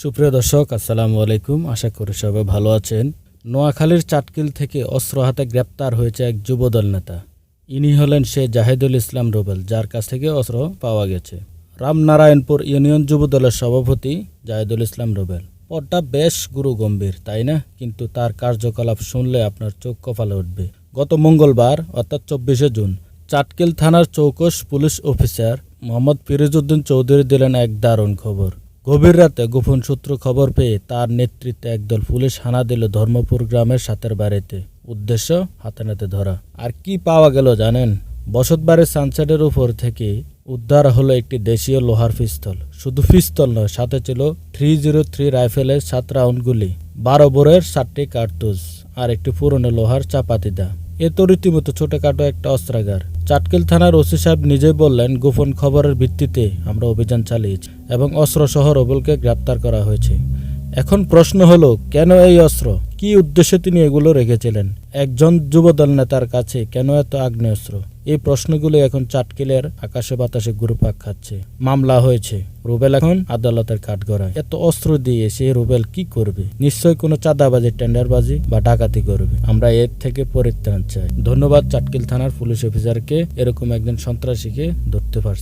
সুপ্রিয় দর্শক, আসসালামু আলাইকুম। আশা করি সবাই ভালো আছেন। নোয়াখালীর চাটকিল থেকে অস্ত্র হাতে গ্রেপ্তার হয়েছে এক যুবদল নেতা। ইনি হলেন সে জাহেদুল ইসলাম রুবেল, যার কাছ থেকে অস্ত্র পাওয়া গেছে। রামনারায়ণপুর ইউনিয়ন যুবদলের সভাপতি জাহিদুল ইসলাম রুবেল। পদটা বেশ গুরু গম্ভীর তাই না? কিন্তু তার কার্যকলাপ শুনলে আপনার চোখ কপালে উঠবে। গত মঙ্গলবার, অর্থাৎ চব্বিশে জুন, চাটকিল থানার চৌকস পুলিশ অফিসার মোহাম্মদ ফিরোজউদ্দিন চৌধুরী দিলেন এক দারুণ খবর। গভীর রাতে গোপন সূত্র খবর পেয়ে তার নেতৃত্বে একদল পুলিশ হানা দিল ধর্মপুর গ্রামের সাতের বাড়িতে। উদ্দেশ্য, হাতে নাতে ধরা। আর কি পাওয়া গেল জানেন? বসতবাড়ির সানসেটের উপর থেকে উদ্ধার হলো একটি দেশীয় লোহার পিস্তল। শুধু পিস্তল নয়, সাথে ছিল থ্রি জিরো থ্রি রাইফেলের সাত রাউন্ড গুলি, বারো বোরের সাতটি কার্তুজ আর একটি পুরনো লোহার চাপাতিদা। এ তো রীতিমতো ছোটখাটো একটা অস্ত্রাগার। চাটকিল থানার ওসি সাহেব নিজেই বললেন, গোপন খবরের ভিত্তিতে আমরা অভিযান চালিয়েছি এবং অস্ত্র অস্ত্রসহ রবুলকে গ্রেপ্তার করা হয়েছে। এখন প্রশ্ন হলো, কেন এই অস্ত্র? কি উদ্দেশ্যে তিনি এগুলো রেখেছিলেন? একজন যুবদল নেতার কাছে কেন এত আগ্নেয়াস্ত্র? এই প্রশ্নগুলো এখন চাটকিলের আকাশে বাতাসে ঘুরপাক খাচ্ছে। মামলা হয়েছে। রুবেল এখন আদালতের কাঠগড়ায়। এত অস্ত্র দিয়ে সে রুবেল কি করবে? নিশ্চয় কোনো চাঁদাবাজি টেন্ডারবাজি বা ডাকাতি করবে। আমরা এর থেকে পরিত্রাণ চাই। ধন্যবাদ চাটকিল থানার পুলিশ অফিসারকে। এরকম একজন সন্ত্রাসীকে ধরতে পারছে।